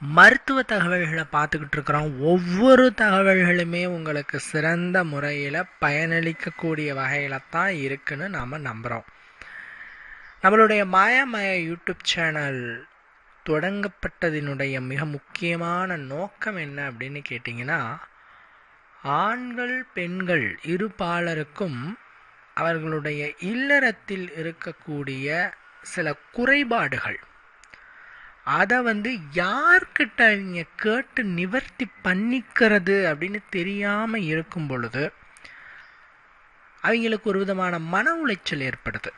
மருத்துவ தகவல்களை பார்த்துக்கிட்டு இருக்கிறோம். ஒவ்வொரு தகவல்களுமே உங்களுக்கு சிறந்த முறையில் பயனளிக்கக்கூடிய வகையில் தான் இருக்குன்னு நாம் நம்புகிறோம் நம்மளுடைய மாயாமய யூடியூப் சேனல் தொடங்கப்பட்டதினுடைய மிக முக்கியமான நோக்கம் என்ன அப்படின்னு கேட்டிங்கன்னா ஆண்கள் பெண்கள் இரு பாலருக்கும் அவர்களுடைய இல்லறத்தில் இருக்கக்கூடிய சில குறைபாடுகள். அதை வந்து யார்கிட்ட அவங்க கேட்டு நிவர்த்தி பண்ணிக்கிறது அப்படின்னு தெரியாமல் இருக்கும் பொழுது அவங்களுக்கு ஒரு விதமான மன உளைச்சல் ஏற்படுது.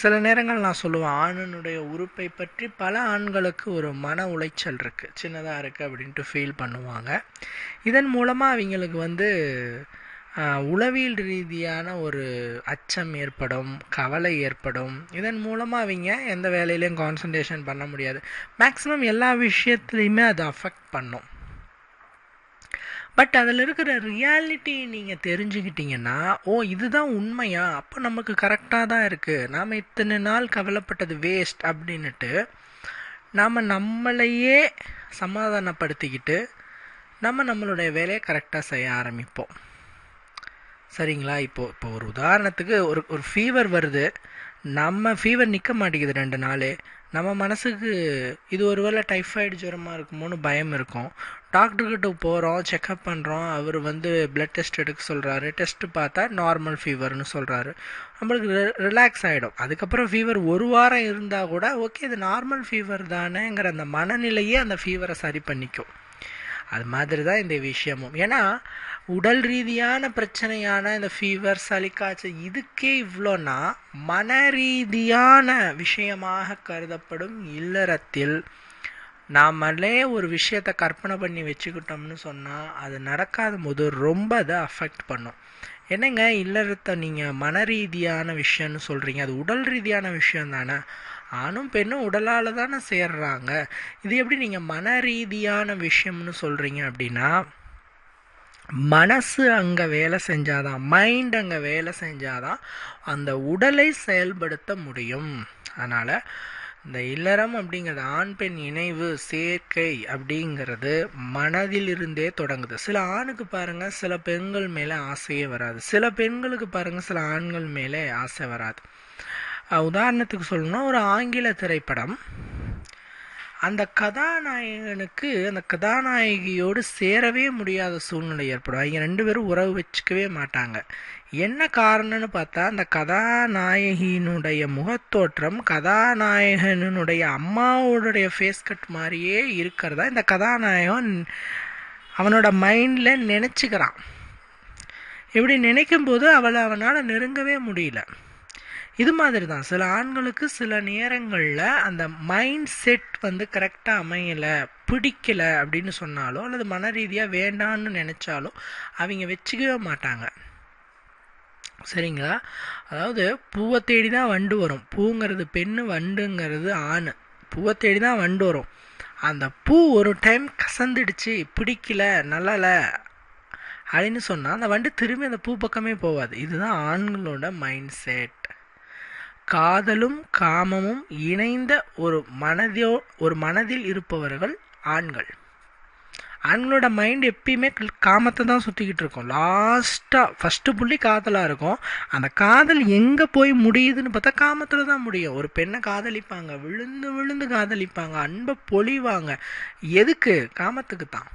சில நேரங்கள் நான் சொல்லுவேன் ஆணனுடைய உறுப்பை பற்றி பல ஆண்களுக்கு ஒரு மன உளைச்சல் இருக்குது சின்னதாக இருக்குது அப்படின்ட்டு ஃபீல் பண்ணுவாங்க. இதன் மூலமாக அவங்களுக்கு வந்து உளவியல் ரீதியான ஒரு அச்சம் ஏற்படும் கவலை ஏற்படும். இதன் மூலமாக அவங்க எந்த வேலையிலையும் கான்சன்ட்ரேஷன் பண்ண முடியாது. மேக்ஸிமம் எல்லா விஷயத்துலையுமே அது அஃபெக்ட் பண்ணும். பட் அதில் இருக்கிற ரியாலிட்டி நீங்கள் தெரிஞ்சுக்கிட்டீங்கன்னா ஓ இதுதான் உண்மையா? அப்போ நமக்கு கரெக்டாக தான் இருக்குது நாம் இத்தனை நாள் கவலைப்பட்டது வேஸ்ட் அப்படின்னுட்டு நாம் நம்மளையே சமாதானப்படுத்திக்கிட்டு நம்ம நம்மளுடைய வேலையை கரெக்டாக செய்ய ஆரம்பிப்போம். சரிங்களா? இப்போ இப்போ ஒரு உதாரணத்துக்கு ஒரு ஒரு ஃபீவர் வருது. நம்ம ஃபீவர் நிற்க மாட்டேங்குது ரெண்டு நாள். நம்ம மனசுக்கு இது ஒருவேளை டைஃபாய்டு ஜுரமாக இருக்குமோன்னு பயம் இருக்கும். டாக்டர்கிட்ட போகிறோம் செக்கப் பண்ணுறோம் அவர் வந்து பிளட் டெஸ்ட் எடுக்க சொல்கிறாரு டெஸ்ட்டு பார்த்தா நார்மல் ஃபீவர்னு சொல்கிறாரு நம்மளுக்கு ரிலாக்ஸ் ஆகிடும் அதுக்கப்புறம் ஃபீவர் ஒரு வாரம் இருந்தால் கூட ஓகே இது நார்மல் ஃபீவர் தானேங்கிற அந்த மனநிலையே அந்த ஃபீவரை சரி பண்ணிக்கும். அது மாதிரி தான் இந்த விஷயமும். ஏன்னா உடல் ரீதியான பிரச்சனையான இந்த ஃபீவர் சளி காய்ச்சல் இதுக்கே இவ்வளோனா மன ரீதியான விஷயமாக கருதப்படும் இல்லறத்தில் நாமளே ஒரு விஷயத்தை கற்பனை பண்ணி வச்சுக்கிட்டோம்னு சொன்னால் அது நடக்காத போது ரொம்ப அதை அஃபெக்ட் பண்ணும். என்னங்க இல்லறத்தை நீங்கள் மன ரீதியான விஷயம்னு சொல்கிறீங்க அது உடல் ரீதியான விஷயம் தானே. ஆணும் பெண்ணும் உடலால் தானே சேர்றாங்க. இது எப்படி நீங்கள் மன ரீதியான விஷயம்னு சொல்கிறீங்க அப்படின்னா மனசு அங்கே வேலை செஞ்சாதான் மைண்ட் அங்கே வேலை செஞ்சாதான் அந்த உடலை செயல்படுத்த முடியும். அதனால் இந்த இல்லறம் அப்படிங்கிறது ஆண் பெண் இணைவு சேர்க்கை அப்படிங்கிறது மனதிலிருந்தே தொடங்குது. சில ஆணுக்கு பாருங்க சில பெண்கள் மேலே ஆசையே வராது. சில பெண்களுக்கு பாருங்க சில ஆண்கள் மேலே ஆசை வராது. உதாரணத்துக்கு சொல்லணும்னா ஒரு ஆங்கில திரைப்படம். அந்த கதாநாயகனுக்கு அந்த கதாநாயகியோடு சேரவே முடியாத சூழ்நிலை ஏற்படும். அவங்க ரெண்டு பேரும் உறவு வச்சுக்கவே மாட்டாங்க. என்ன காரணம்னு பார்த்தா அந்த கதாநாயகியினுடைய முகத்தோற்றம் கதாநாயகனுடைய அம்மாவோடைய ஃபேஸ் கட் மாதிரியே இருக்கிறதா? இந்த கதாநாயகன் அவனோட மைண்டில் நினச்சிக்கிறான். இப்படி நினைக்கும் போது அவளை அவனால் நெருங்கவே முடியல. இது மாதிரி தான் சில ஆண்களுக்கு சில நேரங்களில் அந்த மைண்ட் செட் வந்து கரெக்டாக அமையலை பிடிக்கல அப்படின்னு சொன்னாலோ அல்லது மன ரீதியாக வேண்டான்னு நினச்சாலோ அவங்க வச்சுக்கவே மாட்டாங்க. சரிங்களா? அதாவது பூவை தேடி தான் வண்டு வரும். பூங்கிறது பெண்ணு வண்டுங்கிறது ஆண். பூவை தேடி தான் வண்டு வரும். அந்த பூ ஒரு டைம் கசந்துடுச்சு பிடிக்கல நல்லால அப்படின்னு சொன்னால் அந்த வண்டு திரும்பி அந்த பூ பக்கமே போகாது இதுதான் ஆண்களோட மைண்ட் செட் காதலும் காமமும் இணைந்த ஒரு மனதோ ஒரு மனதில் இருப்பவர்கள் ஆண்கள். ஆண்களோட மைண்ட் எப்பயுமே காமத்தை தான் சுற்றிக்கிட்டு இருக்கும். லாஸ்ட்டாக ஃபஸ்ட்டு புள்ளி காதலாக இருக்கும். அந்த காதல் எங்கே போய் முடியுதுன்னு பார்த்தா காமத்தில் தான் முடியும். ஒரு பெண்ணை காதலிப்பாங்க விழுந்து விழுந்து காதலிப்பாங்க அன்பை பொழிவாங்க. எதுக்கு? காமத்துக்கு தான்.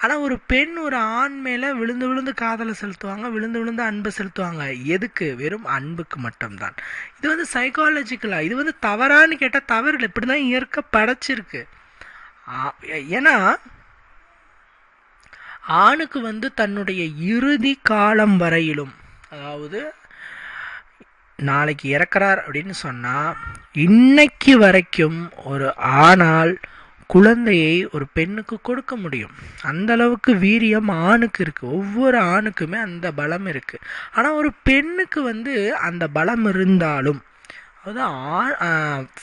ஆனால் ஒரு பெண் ஒரு ஆண் மேலே விழுந்து விழுந்து காதலை செலுத்துவாங்க விழுந்து விழுந்து அன்பை செலுத்துவாங்க. எதுக்கு? வெறும் அன்புக்கு மட்டும்தான். இது வந்து சைக்காலஜிக்கலாக இது வந்து தவறான்னு கேட்டால் தவறு இல்லை இப்படி தான் இயற்கை படைச்சிருக்கு ஏன்னா ஆணுக்கு வந்து தன்னுடைய இறுதி காலம் வரையிலும் அதாவது நாளைக்கு இறக்குறார் அப்படின்னு சொன்னால் இன்னைக்கு வரைக்கும் ஒரு ஆணால் குழந்தையை ஒரு பெண்ணுக்கு கொடுக்க முடியும். அந்த அளவுக்கு வீரியம் ஆணுக்கு இருக்குது ஒவ்வொரு ஆணுக்குமே அந்த பலம் இருக்குது ஆனால் ஒரு பெண்ணுக்கு வந்து அந்த பலம் இருந்தாலும் அதாவது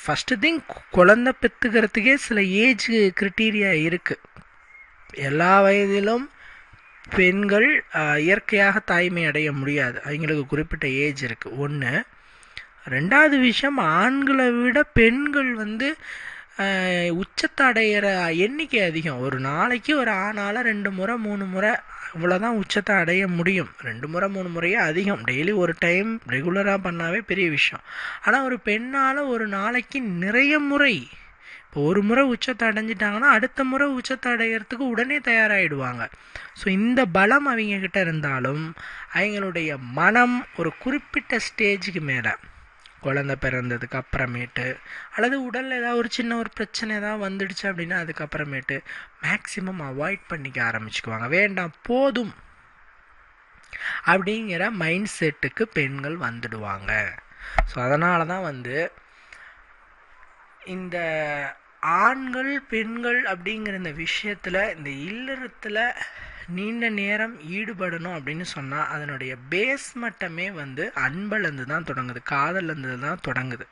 ஃபஸ்ட்டு திங் குழந்தை பெற்றுக்கிறதுக்கே சில ஏஜ் கிரிட்டீரியா இருக்குது எல்லா வயதிலும் பெண்கள் இயற்கையாக தாய்மை அடைய முடியாது. அவங்களுக்கு குறிப்பிட்ட ஏஜ் இருக்குது ஒன்று ரெண்டாவது விஷயம் ஆண்களை விட பெண்கள் வந்து உச்சத்தை அடையிற எண்ணிக்கை அதிகம். ஒரு நாளைக்கு ஒரு ஆணால் ரெண்டு முறை மூணு முறை இவ்வளோதான் உச்சத்தை அடைய முடியும். ரெண்டு முறை மூணு முறையே அதிகம். டெய்லி ஒரு டைம் ரெகுலராக பண்ணாவே பெரிய விஷயம். ஆனால் ஒரு பெண்ணால் ஒரு நாளைக்கு நிறைய முறை இப்போ ஒரு முறை உச்சத்தை அடைஞ்சிட்டாங்கன்னா அடுத்த முறை உச்சத்தை அடையிறதுக்கு உடனே தயாராகிடுவாங்க ஸோ இந்த பலம் அவங்க கிட்ட இருந்தாலும் அவங்களுடைய மனம் ஒரு குறிப்பிட்ட ஸ்டேஜுக்கு மேலே. குழந்தை பிறந்ததுக்கு அப்புறமேட்டு அல்லது உடலில் ஏதாவது ஒரு சின்ன ஒரு பிரச்சனை ஏதாவது வந்துடுச்சு அப்படின்னா அதுக்கப்புறமேட்டு மேக்ஸிமம் அவாய்ட் பண்ணிக்க ஆரம்பிச்சுக்குவாங்க. வேண்டாம் போதும் அப்படிங்கிற மைண்ட் செட்டுக்கு பெண்கள் வந்துடுவாங்க. ஸோ அதனால தான் வந்து இந்த ஆண்கள் பெண்கள் அப்படிங்கிற இந்த விஷயத்தில் இந்த இல்லறத்தில் நீண்ட நேரம் ஈடுபடணும் அப்படின்னு சொன்னால் அதனுடைய பேஸ் மட்டமே வந்து அன்பலேருந்து தான் தொடங்குது காதலேருந்து தான் தொடங்குது.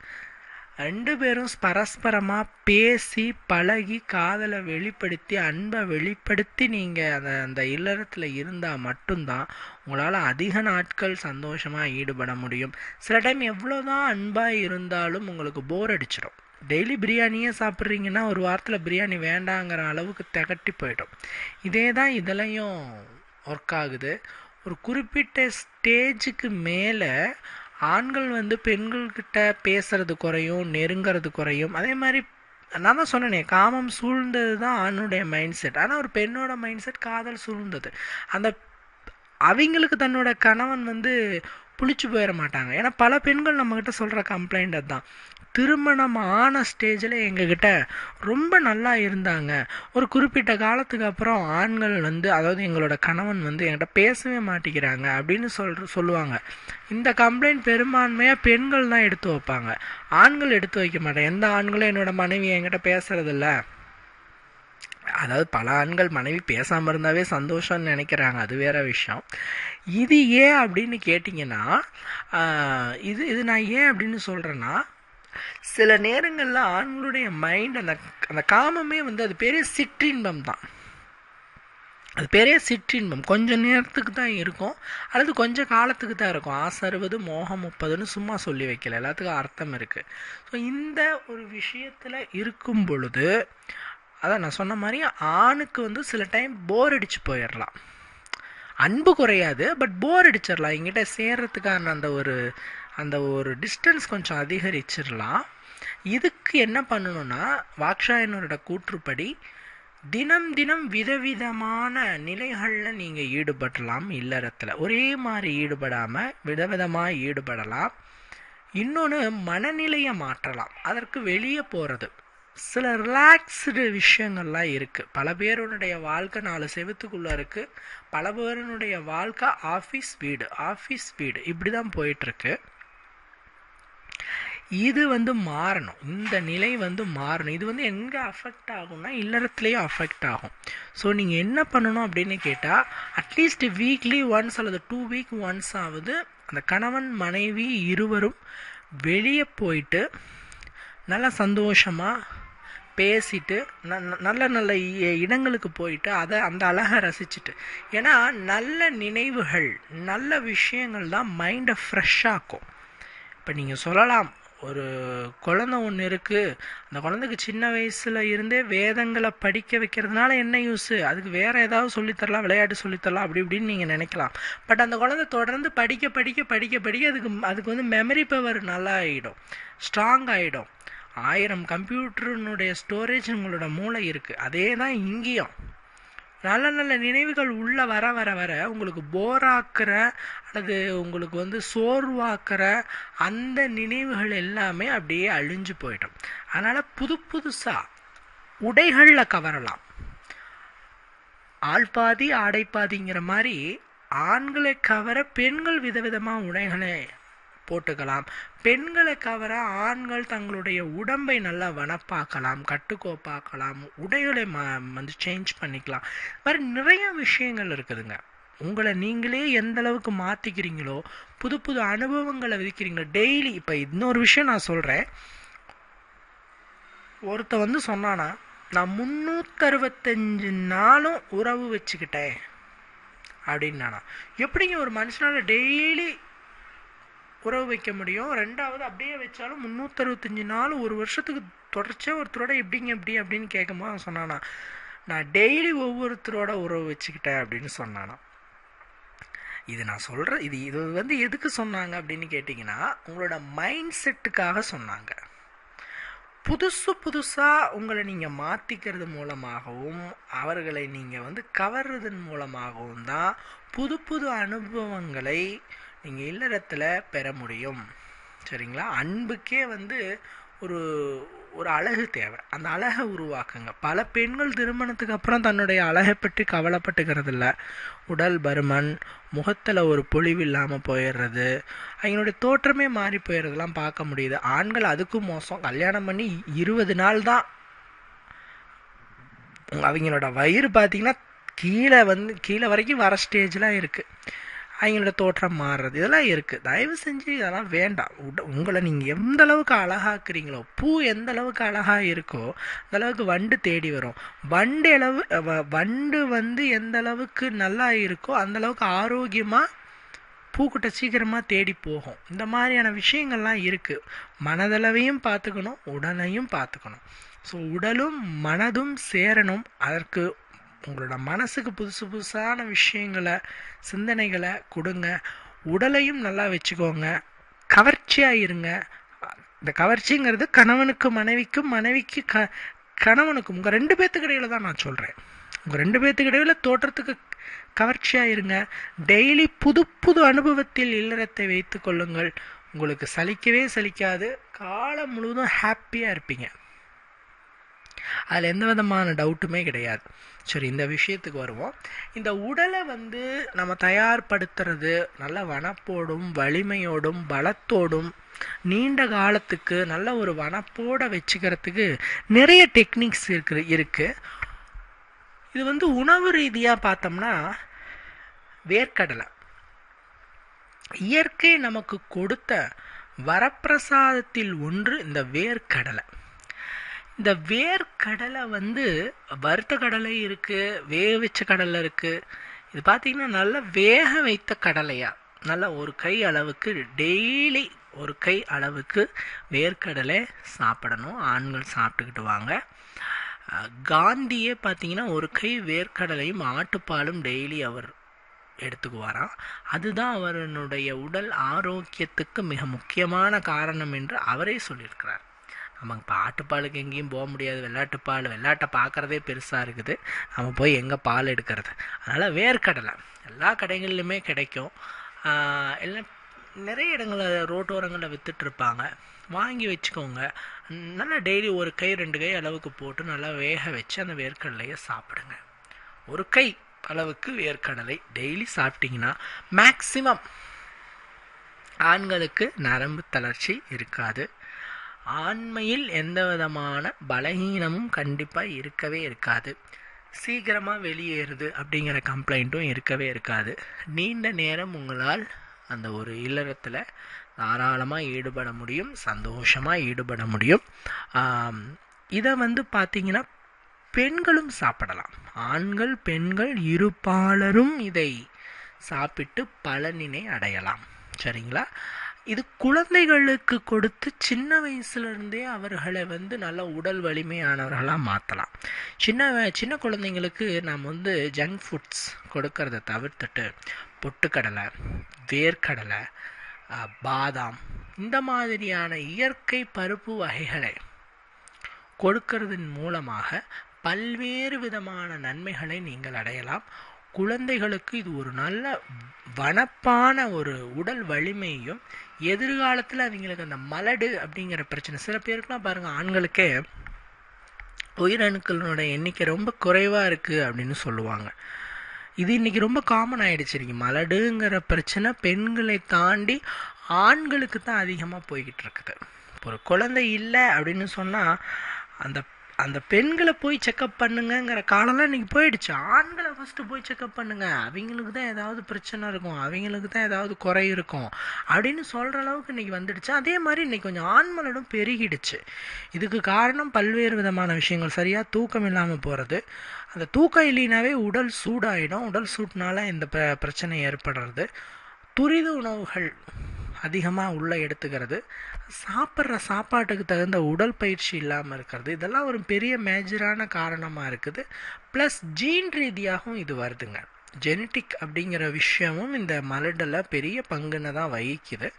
ரெண்டு பேரும் பரஸ்பரமாக பேசி பழகி காதலை வெளிப்படுத்தி அன்பை வெளிப்படுத்தி நீங்கள் அந்த அந்த இல்லறத்தில் இருந்தால் மட்டும்தான் உங்களால் அதிக நாட்கள் சந்தோஷமாக ஈடுபட முடியும். சில டைம் எவ்வளோ தான் அன்பாக இருந்தாலும் உங்களுக்கு போர் அடிச்சிடும் டெய்லி பிரியாணியே சாப்பிட்றீங்கன்னா ஒரு வாரத்தில் பிரியாணி வேண்டாங்கிற அளவுக்கு திகட்டி போயிடும். இதே தான் இதுலையும் ஒர்க் ஆகுது. ஒரு குறிப்பிட்ட ஸ்டேஜுக்கு மேலே ஆண்கள் வந்து பெண்கள்கிட்ட பேசுறது குறையும் நெருங்கிறது குறையும். அதே மாதிரி நான் தான் சொன்னேனே காமம் சூழ்ந்தது தான் ஆணுடைய மைண்ட் செட் ஆனால் ஒரு பெண்ணோட மைண்ட் செட் காதல் சூழ்ந்தது. அந்த அவங்களுக்கு தன்னோட கணவன் வந்து புளிச்சு போயிட மாட்டாங்க. ஏன்னா பல பெண்கள் நம்மக்கிட்ட சொல்கிற கம்ப்ளைண்ட் அதுதான். திருமணம் ஆன ஸ்டேஜில் எங்ககிட்ட ரொம்ப நல்லா இருந்தாங்க. ஒரு குறிப்பிட்ட காலத்துக்கு அப்புறம் ஆண்கள் வந்து அதாவது எங்களோட கணவன் வந்து என்கிட்ட பேசவே மாட்டேங்கிறாங்க அப்படின்னு சொல்ற சொல்லுவாங்க. இந்த கம்ப்ளைண்ட் பெரும்பான்மையாக பெண்கள் தான் எடுத்து வைப்பாங்க. ஆண்கள் எடுத்து வைக்க மாட்டேன். எந்த ஆண்களும் என்னோட மனைவி என்கிட்ட பேசுறதில்ல. அதாவது பல ஆண்கள் மனைவி பேசாமல் இருந்தாவே சந்தோஷம்னு நினைக்கிறாங்க. அது வேற விஷயம். இது ஏன் அப்படின்னு கேட்டிங்கன்னா இது இது நான் ஏன் அப்படின்னு சொல்கிறேன்னா சில நேரங்களில் ஆண்களுடைய மைண்ட் அந்த அந்த காமமே வந்து அது பெரிய சிற்றின்பம் தான். அது பெரிய சிற்றின்பம். கொஞ்சம் நேரத்துக்கு தான் இருக்கும். அல்லது கொஞ்சம் காலத்துக்கு தான் இருக்கும். ஆசை மோகம் முப்பதுன்னு சும்மா சொல்லி வைக்கல. எல்லாத்துக்கும் அர்த்தம் இருக்குது ஸோ இந்த ஒரு விஷயத்தில் இருக்கும் பொழுது அதான் நான் சொன்ன மாதிரி ஆணுக்கு வந்து சில டைம் போர் அடிச்சு போயிடலாம். அன்பு குறையாது பட் போர் அடிச்சிடலாம். எங்கிட்ட சேர்றதுக்கான அந்த ஒரு அந்த ஒரு டிஸ்டன்ஸ் கொஞ்சம் அதிகரிச்சிடலாம். இதுக்கு என்ன பண்ணணும்னா வாக்ஷாயனரோட கூற்றுப்படி தினம் தினம் விதவிதமான நிலைகளில் நீங்கள் ஈடுபடலாம் இல்லறத்தில். ஒரே மாதிரி ஈடுபடாமல் விதவிதமாக ஈடுபடலாம். இன்னொன்று மனநிலையை மாற்றலாம். அதற்கு வெளியே போகிறது சில ரிலாக்ஸ்டு விஷயங்கள்லாம் இருக்குது பல பேருடைய வாழ்க்கை நாலு செவத்துக்குள்ளே இருக்குது பல பேருனுடைய வாழ்க்கை ஆஃபீஸ் வீடு. ஆஃபீஸ் வீடு. இப்படி தான் போயிட்டுருக்கு இது வந்து மாறணும். இந்த நிலை வந்து மாறணும். இது வந்து எங்கே அஃபெக்ட் ஆகும்னா இல்லறத்துலேயும் அஃபெக்ட் ஆகும். ஸோ நீங்கள் என்ன பண்ணணும் அப்படின்னு கேட்டால் அட்லீஸ்ட் வீக்லி ஒன்ஸ் அல்லது டூ வீக் ஒன்ஸ் ஆகுது அந்த கணவன் மனைவி இருவரும் வெளியே போயிட்டு நல்லா சந்தோஷமாக பேசிட்டு ந- ந- நல்ல நல்ல இ- இடங்களுக்கு போயிட்டு அதை அந்த அழகை ரசிச்சுட்டு. ஏன்னா நல்ல நினைவுகள் நல்ல விஷயங்கள் தான் மைண்டை ஃப்ரெஷ்ஷாக்கும் இப்போ நீங்கள் சொல்லலாம் ஒரு குழந்தை ஒன்று இருக்குது அந்த குழந்தைக்கு சின்ன வயசில் இருந்தே வேதங்களை படிக்க வைக்கிறதுனால என்ன யூஸு அதுக்கு வேறு ஏதாவது சொல்லித்தரலாம் விளையாட்டு சொல்லித்தரலாம் அப்படி இப்படின்னு நீங்கள் நினைக்கலாம். பட் அந்த குழந்தை தொடர்ந்து படிக்க படிக்க படிக்க படிக்க அதுக்கு அதுக்கு வந்து மெமரி பவர் நல்லா ஆகிடும் ஸ்ட்ராங் ஆகிடும் ஆயிரம் கம்ப்யூட்டருனுடைய ஸ்டோரேஜ் உங்களோட மூளை இருக்குது அதே தான் இங்கேயும். நல்ல நல்ல நினைவுகள் உள்ள வர வர வர உங்களுக்கு போராக்குற அல்லது உங்களுக்கு வந்து சோர்வாக்குற அந்த நினைவுகள் எல்லாமே அப்படியே அழிஞ்சு போயிடும். அதனால் புது புதுசாக உடைகளில் கவரலாம். ஆள் பாதி ஆடை பாதிங்கிற மாதிரி ஆண்களை கவர பெண்கள் விதவிதமாக உடைகளை போட்டுக்கலாம். பெண்களை கவர ஆண்கள் தங்களுடைய உடம்பை நல்லா வனப்பாக்கலாம் கட்டுக்கோப்பாக்கலாம் உடைகளை ம வந்து சேஞ்ச் பண்ணிக்கலாம். மாதிரி நிறைய விஷயங்கள் இருக்குதுங்க. உங்களை நீங்களே எந்த அளவுக்கு மாற்றிக்கிறீங்களோ புது புது அனுபவங்களை விதிக்கிறீங்களோ டெய்லி இப்போ இன்னொரு விஷயம் நான் சொல்கிறேன் ஒருத்த வந்து சொன்னானா நான் முந்நூற்றறுபத்தஞ்சு நாளும் உறவு வச்சுக்கிட்டேன். அப்படின்னானா. எப்படிங்க ஒரு மனுஷனால் டெய்லி உறவு வைக்க முடியும். ரெண்டாவது அப்படியே வச்சாலும் முந்நூற்றறுபத்தஞ்சு நாள் ஒரு வருஷத்துக்கு தொடர்ச்சியாக ஒருத்தரோட எப்படிங்க எப்படி அப்படின்னு கேட்கும்போது அவன் சொன்னானா நான் டெய்லி ஒவ்வொருத்தரோட உறவு வச்சுக்கிட்டேன் அப்படின்னு சொன்னானா. இது நான் சொல்கிறேன் இது இது வந்து எதுக்கு சொன்னாங்க அப்படின்னு கேட்டிங்கன்னா உங்களோட மைண்ட் செட்டுக்காக சொன்னாங்க. புதுசு புதுசாக உங்களை நீங்கள் மாற்றிக்கிறது மூலமாகவும் அவர்களை நீங்கள் வந்து கவர்றதன் மூலமாகவும் தான் புது புது அனுபவங்களை நீங்கள் இல்லறத்தில் பெற முடியும். சரிங்களா? அன்புக்கே வந்து ஒரு ஒரு அழகு தேவை. அந்த அழகை உருவாக்குங்க. பல பெண்கள் திருமணத்துக்கு அப்புறம் தன்னுடைய அழகை பற்றி கவலைப்பட்டுக்கிறது இல்லை உடல் பருமன் முகத்தில் ஒரு பொழிவு இல்லாமல் போயிடுறது அவங்களுடைய தோற்றமே மாறி போயிடுறதெல்லாம் பார்க்க முடியுது. ஆண்கள் அதுக்கும் மோசம். கல்யாணம் பண்ணி இருபது நாள் தான். அவங்களோட வயிறு பார்த்தீங்கன்னா கீழே வந்து கீழே வரைக்கும் வர ஸ்டேஜ்லாம் இருக்குது அவங்களோட தோற்றம் மாறுறது. இதெல்லாம் இருக்குது தயவு செஞ்சு இதெல்லாம் வேண்டாம். உட உங்களை நீங்கள் எந்த அளவுக்கு அழகாக்குறீங்களோ பூ எந்த அளவுக்கு அழகாக இருக்கோ அந்த அளவுக்கு வண்டு தேடி வரும். வண்டு அளவு வ- வண்டு வந்து எந்த அளவுக்கு நல்லா இருக்கோ அந்த அளவுக்கு ஆரோக்கியமாக பூக்கிட்ட சீக்கிரமாக தேடி போகும். இந்த மாதிரியான விஷயங்கள்லாம் இருக்குது மனதளவையும் பார்த்துக்கணும் உடலையும் பார்த்துக்கணும். ஸோ உடலும் மனதும் சேரணும். அதற்கு உங்களோட மனசுக்கு புதுசு புதுசான விஷயங்களை சிந்தனைகளை கொடுங்க. உடலையும் நல்லா வச்சுக்கோங்க. கவர்ச்சியாக இருங்க. இந்த கவர்ச்சிங்கிறது கணவனுக்கு மனைவிக்கும் மனைவிக்கு க கணவனுக்கும் உங்கள் ரெண்டு பேர்த்துக்கு இடையில தான் நான் சொல்கிறேன் உங்கள் ரெண்டு பேர்த்துக்கு இடையில தோற்றத்துக்கு கவர்ச்சியாக இருங்க. டெய்லி புது புது அனுபவத்தில் இல்லறத்தை வைத்து கொள்ளுங்கள். உங்களுக்கு சலிக்கவே சலிக்காது. காலம் முழுவதும் ஹாப்பியாக இருப்பீங்க. அதில் எந்த விதமான டவுட்டுமே கிடையாது. சரி இந்த விஷயத்துக்கு வருவோம். இந்த உடலை வந்து நம்ம தயார்படுத்துறது நல்ல வனப்போடும் வலிமையோடும் பலத்தோடும் நீண்ட காலத்துக்கு நல்ல ஒரு வனப்போட வச்சுக்கிறதுக்கு நிறைய டெக்னிக்ஸ் இருக்கு இருக்கு. இது வந்து உணவு ரீதியாக பார்த்தோம்னா வேர்க்கடலை. இயற்கை நமக்கு கொடுத்த வரப்பிரசாதத்தில் ஒன்று இந்த வேர்க்கடலை. இந்த வேர்க்கடலை வந்து வறுத்த கடலை இருக்குது வேக வச்ச கடலை இருக்குது இது பார்த்திங்கன்னா நல்லா வேக வைத்த கடலையாக நல்லா ஒரு கை அளவுக்கு டெய்லி ஒரு கை அளவுக்கு வேர்க்கடலை சாப்பிடணும். ஆண்கள் சாப்பிட்டுக்கிட்டு வாங்க. காந்தியே பார்த்தீங்கன்னா ஒரு கை வேர்க்கடலையும் ஆட்டுப்பாலும் டெய்லி அவர் எடுத்துக்குவாராம். அதுதான் அவருடைய உடல் ஆரோக்கியத்துக்கு மிக முக்கியமான காரணம் என்று அவரே சொல்லியிருக்கிறார். நம்ம பாட்டு ஆட்டுப்பாலுக்கு எங்கேயும் போக முடியாது. வெள்ளாட்டுப்பால் வெள்ளாட்டை பார்க்குறதே பெருசாக இருக்குது. நம்ம போய் எங்கே பால் எடுக்கிறது? அதனால் வேர்க்கடலை எல்லா கடைகள்லையுமே கிடைக்கும். இல்லை நிறைய இடங்களில் ரோட்டோரங்களில் விற்றுட்ருப்பாங்க வாங்கி வச்சுக்கோங்க. நல்லா டெய்லி ஒரு கை ரெண்டு கை அளவுக்கு போட்டு நல்லா வேக வச்சு அந்த வேர்க்கடலையை சாப்பிடுங்க. ஒரு கை அளவுக்கு வேர்க்கடலை டெய்லி சாப்பிட்டிங்கன்னா மேக்சிமம் ஆண்களுக்கு நரம்பு தளர்ச்சி இருக்காது. ஆண்மையில் எந்த விதமான பலகீனமும் கண்டிப்பாக இருக்கவே இருக்காது. சீக்கிரமாக வெளியேறுது அப்படிங்கிற கம்ப்ளைண்ட்டும் இருக்கவே இருக்காது. நீண்ட நேரம் உங்களால் அந்த ஒரு இல்லறத்தில் தாராளமாக ஈடுபட முடியும் சந்தோஷமாக ஈடுபட முடியும். இதை வந்து பார்த்திங்கன்னா பெண்களும் சாப்பிடலாம். ஆண்கள் பெண்கள் இருபாலரும் இதை சாப்பிட்டு பலனினை அடையலாம். சரிங்களா? இது குழந்தைகளுக்கு கொடுத்து சின்ன வயசுலேருந்தே அவர்களை வந்து நல்ல உடல் வலிமையானவர்களாக மாற்றலாம் சின்ன வ- சின்ன குழந்தைங்களுக்கு நாம் வந்து ஜங்க் ஃபுட்ஸ் கொடுக்கறத தவிர்த்துட்டு பொட்டுக்கடலை வேர்க்கடலை பாதாம் இந்த மாதிரியான இயற்கை பருப்பு வகைகளை கொடுக்கறதன் மூலமாக பல்வேறு விதமான நன்மைகளை நீங்கள் அடையலாம். குழந்தைகளுக்கு இது ஒரு நல்ல வனப்பான ஒரு உடல் வலிமையும் எதிர்காலத்தில் அவங்களுக்கு அந்த மலடு அப்படிங்கிற பிரச்சனை. சில பேருக்குலாம் பாருங்கள் ஆண்களுக்கே உயிரணுக்களினுடைய எண்ணிக்கை ரொம்ப குறைவாக இருக்குது அப்படின்னு சொல்லுவாங்க. இது இன்னைக்கு ரொம்ப காமன் ஆயிடுச்சு. இன்னைக்கு மலடுங்கிற பிரச்சனை பெண்களை தாண்டி ஆண்களுக்கு தான் அதிகமாக போய்கிட்டு இருக்குது. ஒரு குழந்தை இல்லை அப்படின்னு சொன்னால் அந்த அந்த பெண்களை போய் செக்கப் பண்ணுங்கங்கிற காலம்லாம் இன்றைக்கி போயிடுச்சு. ஆண்களை ஃபஸ்ட்டு போய் செக்கப் பண்ணுங்க. அவங்களுக்கு தான் ஏதாவது பிரச்சனை இருக்கும். அவங்களுக்கு தான் ஏதாவது குறை இருக்கும். அப்படின்னு சொல்கிற அளவுக்கு இன்றைக்கி வந்துடுச்சு. அதே மாதிரி இன்றைக்கி கொஞ்சம் ஆண்மலடும் பெருகிடுச்சு. இதுக்கு காரணம் பல்வேறு விதமான விஷயங்கள். சரியாக தூக்கம் இல்லாமல் போகிறது அந்த தூக்கம் இல்லைனாவே உடல் சூடாயிடும். உடல் சூட்னால இந்த ப பிரச்சனை ஏற்படுறது. துரித உணவுகள். அதிகமாக உள்ளே எடுத்துக்கிறது. சாப்பிட்ற சாப்பாட்டுக்கு தகுந்த உடல் பயிற்சி இல்லாமல் இருக்கிறது. இதெல்லாம் ஒரு பெரிய மேஜரான காரணமாக இருக்குது. ப்ளஸ் ஜீன் ரீதியாகவும் இது வருதுங்க. ஜெனட்டிக் அப்படிங்கிற விஷயமும் இந்த மலடில் பெரிய பங்குன்னு தான் வகிக்குது.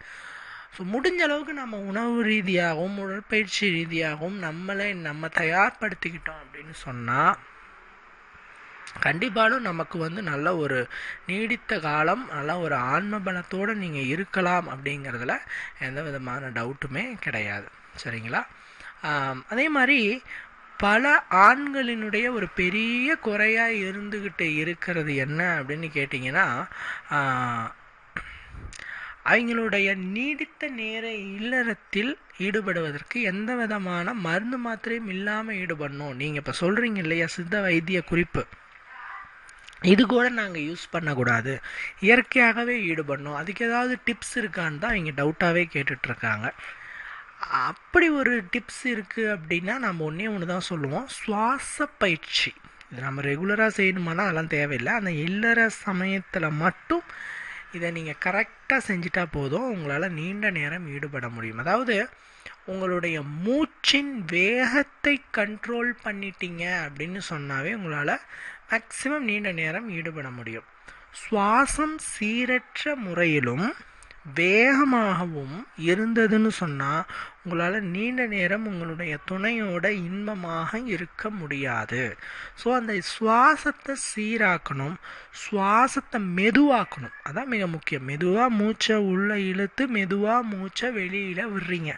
ஸோ முடிஞ்ச அளவுக்கு நம்ம உணவு ரீதியாகவும் உடற்பயிற்சி ரீதியாகவும் நம்மளை நம்ம தயார்படுத்திக்கிட்டோம் அப்படின்னு சொன்னால் கண்டிப்பாலும் நமக்கு வந்து நல்ல ஒரு நீடித்த காலம் நல்ல ஒரு ஆன்ம பலத்தோடு நீங்கள் இருக்கலாம் அப்படிங்கிறதுல எந்த விதமான டவுட்டுமே கிடையாது. சரிங்களா? அதே மாதிரி பல ஆண்களினுடைய ஒரு பெரிய குறையாக இருந்துக்கிட்டு இருக்கிறது என்ன அப்படின்னு கேட்டிங்கன்னா அவங்களுடைய நீடித்த நேர இல்லறத்தில் ஈடுபடுவதற்கு எந்த விதமான மருந்து மாத்திரையும் இல்லாமல் ஈடுபடணும். நீங்கள் இப்போ சொல்கிறீங்க இல்லையா சித்த வைத்திய குறிப்பு. இது கூட நாங்கள் யூஸ் பண்ணக்கூடாது. இயற்கையாகவே ஈடுபடணும். அதுக்கு ஏதாவது டிப்ஸ் இருக்கான்னு தான் அவங்க டவுட்டாகவே கேட்டுட்ருக்காங்க. அப்படி ஒரு டிப்ஸ் இருக்குது அப்படின்னா நம்ம ஒன்றே ஒன்று தான் சொல்லுவோம். சுவாச பயிற்சி. இது நம்ம ரெகுலராக செய்யணுமானா அதெல்லாம் தேவையில்லை. அந்த இல்லற சமயத்தில் மட்டும் இதை நீங்கள் கரெக்டாக செஞ்சிட்டா போதும். உங்களால் நீண்ட நேரம் ஈடுபட முடியும். அதாவது உங்களுடைய மூச்சின் வேகத்தை கண்ட்ரோல் பண்ணிட்டீங்க அப்படின்னு சொன்னாவே உங்களால் மேக்சிமம் நீண்ட நேரம் ஈடுபட முடியும். சுவாசம் சீரற்ற முறையிலும் வேகமாகவும் இருந்ததுன்னு சொன்னால் உங்களால் நீண்ட நேரம் உங்களுடைய துணையோட இன்பமாக இருக்க முடியாது. ஸோ அந்த சுவாசத்தை சீராக்கணும் சுவாசத்தை மெதுவாக்கணும். அதான் மிக முக்கியம். மெதுவாக மூச்சை உள்ளே இழுத்து மெதுவாக மூச்சை வெளியில் விடுறீங்க.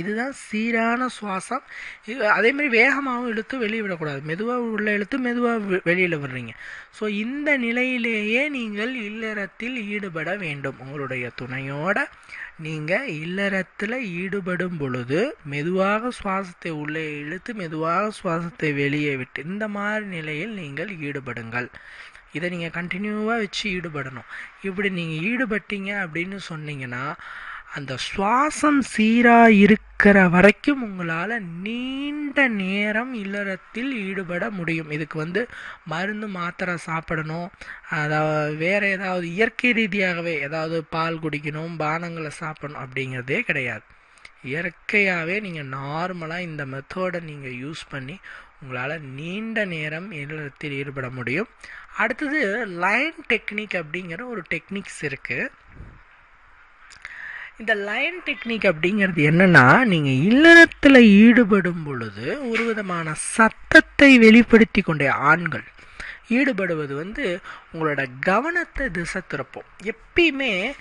இதுதான் சீரான சுவாசம். இது அதே மாதிரி வேகமாகவும் இழுத்து வெளியே விடக்கூடாது. மெதுவாக உள்ள இழுத்து மெதுவாக வெளியில் விடுறீங்க. ஸோ இந்த நிலையிலேயே நீங்கள் இல்லறத்தில் ஈடுபட வேண்டும். உங்களுடைய துணையோட நீங்கள் இல்லறத்தில் ஈடுபடும் பொழுது மெதுவாக சுவாசத்தை உள்ளே இழுத்து மெதுவாக சுவாசத்தை வெளியே விட்டு இந்த மாதிரி நிலையில் நீங்கள் ஈடுபடுங்கள். இதை நீங்கள் கண்டினியூவாக வச்சு ஈடுபடணும். இப்படி நீங்கள் ஈடுபட்டீங்க அப்படின்னு சொன்னீங்கன்னா அந்த சுவாசம் சீராக இருக்கிற வரைக்கும் உங்களால் நீண்ட நேரம் இல்லறத்தில் ஈடுபட முடியும். இதுக்கு வந்து மருந்து மாத்திரை சாப்பிடணும். அதாவது வேறு ஏதாவது இயற்கை ரீதியாகவே ஏதாவது பால் குடிக்கணும் பானங்களை சாப்பிடணும் அப்படிங்கிறதே கிடையாது. இயற்கையாகவே நீங்கள் நார்மலாக இந்த மெத்தடை நீங்கள் யூஸ் பண்ணி உங்களால் நீண்ட நேரம் இல்லறத்தில் ஈடுபட முடியும். அடுத்தது லைன் டெக்னிக் அப்படிங்கிற ஒரு டெக்னிக்ஸ் இருக்குது இந்த லைன் டெக்னிக் அப்படிங்கிறது என்னன்னா நீங்கள் இல்லறத்தில் ஈடுபடும் பொழுது ஒரு விதமான சத்தத்தை வெளிப்படுத்தி கொண்டே ஆண்கள் ஈடுபடுவது வந்து உங்களோட கவனத்தை திசை திருப்போம். எப்பயுமே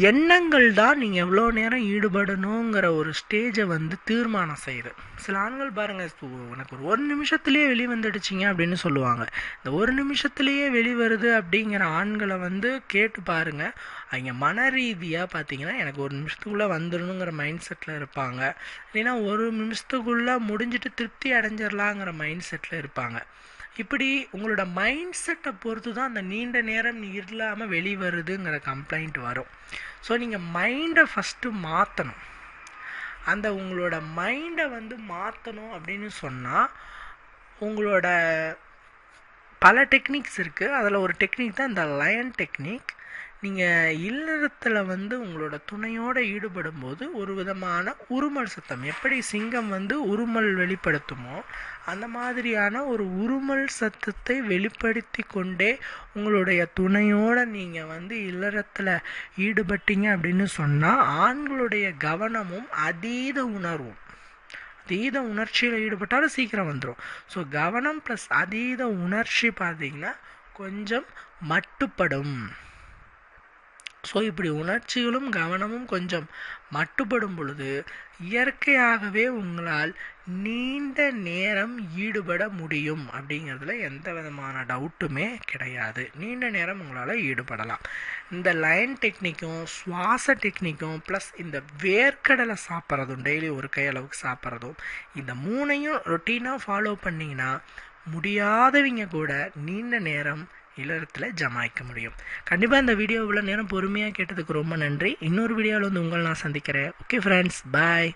எண்ணங்கள் தான் நீங்கள் எவ்வளோ நேரம் ஈடுபடணுங்கிற ஒரு ஸ்டேஜை வந்து தீர்மானம் செய்யுது. சில ஆண்கள் பாருங்கள் எனக்கு ஒரு ஒரு நிமிஷத்துலேயே வெளி வந்துடுச்சிங்க அப்படின்னு சொல்லுவாங்க. இந்த ஒரு நிமிஷத்துலேயே வெளிவருது அப்படிங்கிற ஆண்களை வந்து கேட்டு பாருங்கள் அவங்க மன ரீதியாக பார்த்தீங்கன்னா எனக்கு ஒரு நிமிஷத்துக்குள்ளே வந்துடணுங்கிற மைண்ட் செட்டில் இருப்பாங்க. இல்லைன்னா ஒரு நிமிஷத்துக்குள்ளே முடிஞ்சிட்டு திருப்தி அடைஞ்சிடலாங்கிற மைண்ட் செட்டில் இருப்பாங்க. இப்படி உங்களோட மைண்ட் செட்டை பொறுத்து தான் அந்த நீண்ட நேரம் இல்லாமல் வெளிவருதுங்கிற கம்ப்ளைண்ட் வரும். ஸோ நீங்கள் மைண்டை ஃபஸ்ட்டு மாற்றணும் அந்த உங்களோட மைண்டை வந்து மாற்றணும் அப்படின்னு சொன்னால் உங்களோட பல டெக்னிக்ஸ் இருக்குது அதில் ஒரு டெக்னிக் தான் இந்த லயன் டெக்னிக் நீங்கள் இல்லறத்தில் வந்து உங்களோட துணையோடு ஈடுபடும் போது ஒரு விதமான உருமல் சத்தம். எப்படி சிங்கம் வந்து உருமல் வெளிப்படுத்துமோ அந்த மாதிரியான ஒரு உருமல் சத்தத்தை வெளிப்படுத்தி கொண்டே உங்களுடைய துணையோடு நீங்கள் வந்து இல்லறத்தில் ஈடுபட்டீங்க அப்படின்னு சொன்னால் ஆண்களுடைய கவனமும் அதீத உணர்வும். அதீத உணர்ச்சியில் ஈடுபட்டாலும் சீக்கிரம் வந்துடும் ஸோ கவனம் ப்ளஸ் அதீத உணர்ச்சி பார்த்தீங்கன்னா கொஞ்சம் மட்டுப்படும். ஸோ இப்படி உணர்ச்சிகளும் கவனமும் கொஞ்சம் மட்டுப்படும் பொழுது இயற்கையாகவே உங்களால் நீண்ட நேரம் ஈடுபட முடியும். அப்படிங்கிறதுல எந்த விதமான டவுட்டுமே கிடையாது. நீண்ட நேரம் உங்களால் ஈடுபடலாம். இந்த லைன் டெக்னிக்கும் சுவாச டெக்னிக்கும் ப்ளஸ் இந்த வேர்க்கடலை சாப்பிட்றதும் டெய்லி ஒரு கை அளவுக்கு சாப்பிட்றதும் இந்த மூணையும் ரொட்டீனாக ஃபாலோ பண்ணிங்கன்னா முடியாதவங்க கூட நீண்ட நேரம் இல்லறத்தில் ஜமாய்க்க முடியும். கண்டிப்பாக இந்த வீடியோ இவ்வளோ நேரம் பொறுமையாக கேட்டதுக்கு ரொம்ப நன்றி. இன்னொரு வீடியோவில் வந்து உங்களை நான் சந்திக்கிறேன். Okay friends bye